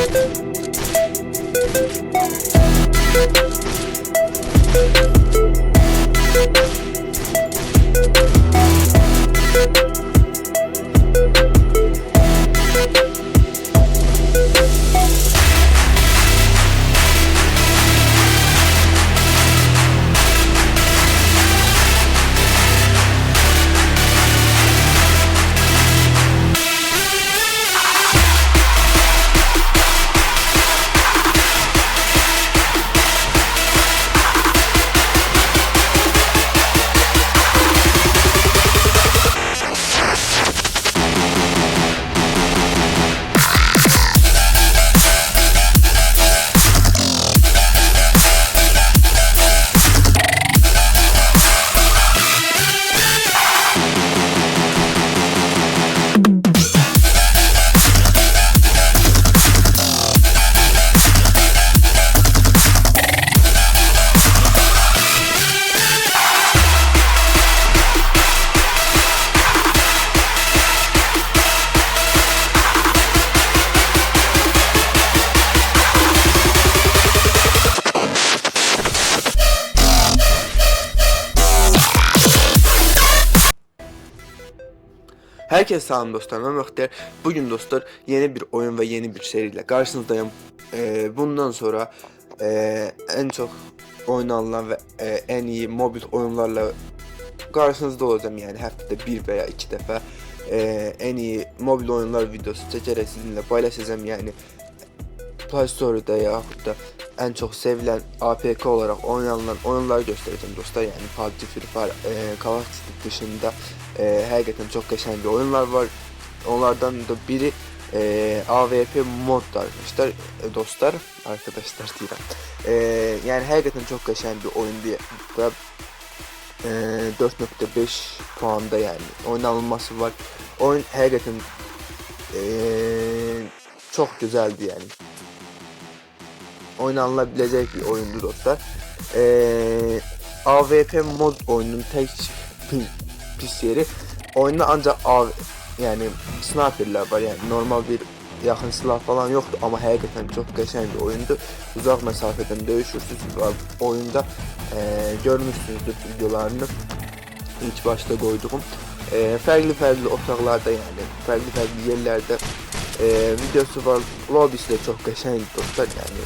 We'll Herkese selam dostlar, ben Muhtar. Bugün dostlar yeni bir oyun ve yeni bir seriyle karşınızdayım. Ee, bundan sonra ee, en çok oynanılan ve ee, en iyi mobil oyunlarla karşınızda olacağım yani haftada bir veya iki defa ee, en iyi mobil oyunlar videosu çekerek sizinle paylaşacağım yani Play Store'da yahut da en çok sevilen APK olarak oynanılan oyunları göstereceğim dostlar yani PUBG, Free Fire, e, Call of Duty dışında e, hakikaten çok geçen bir oyunlar var. Onlardan da biri e, AVP mod arkadaşlar, e, dostlar, arkadaşlar diyelim. E, yani hakikaten çok geçen bir oyun diye ve e, 4.5 puanda yani oynanılması var. Oyun hakikaten e, çok güzeldi yani oynanılabilecek bir oyundu dostlar. Ee, AWP mod oyunun tek pis, yeri oyunda ancak AV, yani sniperler var yani normal bir yakın silah falan yoktu ama hakikaten çok geçen bir oyundu. Uzak mesafeden dövüşürsünüz oyunda e, görmüşsünüzdür videolarını ilk başta koyduğum. E, farklı farklı otaqlarda yani farklı farklı yerlerde e, videosu var. Lobby'si de çok geçen dostlar yani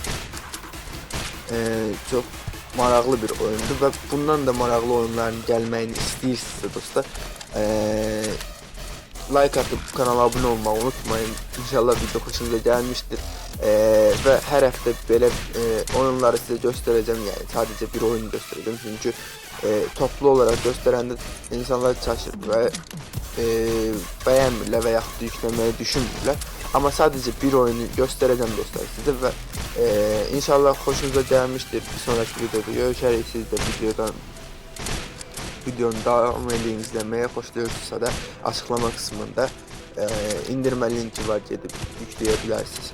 e, çok maraqlı bir oyundu və bundan da maraqlı oyunların gəlməyini istəyirsinizsə dostlar, e, like atıb kanala abunə olmağı unutmayın. İnşallah video xoşunuza gəlmişdir. E, və hər həftə belə e, oyunları sizə göstərəcəm. Yəni sadəcə bir oyun göstərəcəm. Çünki e, toplu olaraq göstərəndə insanlar çaşır və e, yaxud da yükləməyi düşünmürlər. Ama sadece bir oyunu göstereceğim dostlar size ve e, inşallah hoşunuza gelmiştir. Bir sonraki videoda görüşürüz. Siz de videodan videonun devamını izlemeye hoşluyorsa da açıklama kısmında e, indirme linki var gidip yükleyebilirsiniz.